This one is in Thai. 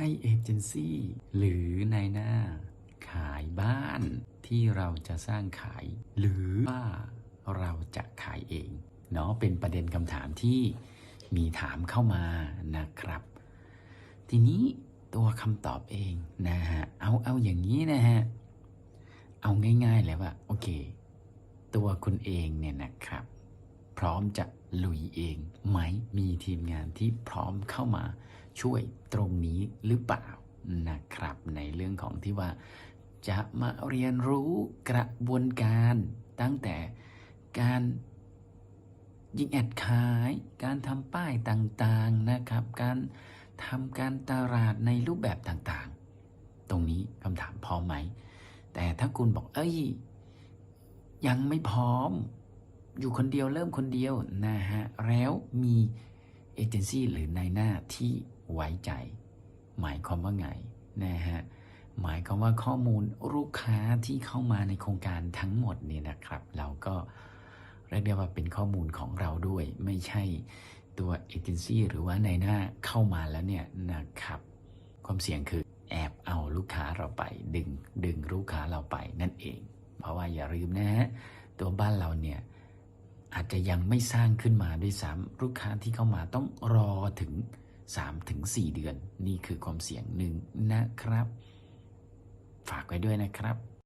ให้เอเจนซี่หรือนายหน้า ขายบ้านที่เราจะสร้างขาย หรือว่าเราจะขายเองเนาะเป็นประเด็นคำถามที่มีถามเข้ามานะครับ ทีนี้ตัวคำตอบเองนะฮะเอาเอาอย่างนี้นะฮะเอาง่ายๆเลยว่าโอเค ตัวคุณเองเนี่ยนะครับ พร้อมจะลุยเองไหมมีทีมงานที่พร้อมเข้ามาช่วยตรงนี้หรือเปล่านะครับ ในเรื่องของที่ว่า จะมาเรียนรู้กระบวนการตั้งแต่การยิงแอดขาย การทำป้ายต่างๆนะครับ การทำการตลาดในรูปแบบต่างๆ ตรงนี้คำถามพร้อมไหม แต่ถ้าคุณบอกเอ้ย ยังไม่พร้อม อยู่คนเดียวเริ่มคนเดียวนะฮะแล้วมีเอเจนซี่หรือนายหน้าที่ไว้ใจ หมายความว่าไงนะฮะหมายความว่าข้อมูลลูกค้าที่เข้ามาในโครงการทั้งหมดเนี่ยนะครับ เราก็เรียกได้ว่าเป็นข้อมูลของเราด้วย ไม่ใช่ตัวเอเจนซี่หรือว่านายหน้าเข้ามาแล้วเนี่ยนะครับ ความเสี่ยงคือแอบเอาลูกค้าเราไป ดึงดึงลูกค้าเราไปนั่นเอง เพราะว่าอย่าลืมนะฮะตัวบ้านเราเนี่ย อาจจะยังไม่สร้างขึ้นมาด้วยซ้ำลูกค้าที่เข้ามาต้องรอถึง 3-4 เดือน นี่คือความเสี่ยงหนึ่งนะครับ ฝากไว้ด้วยนะครับ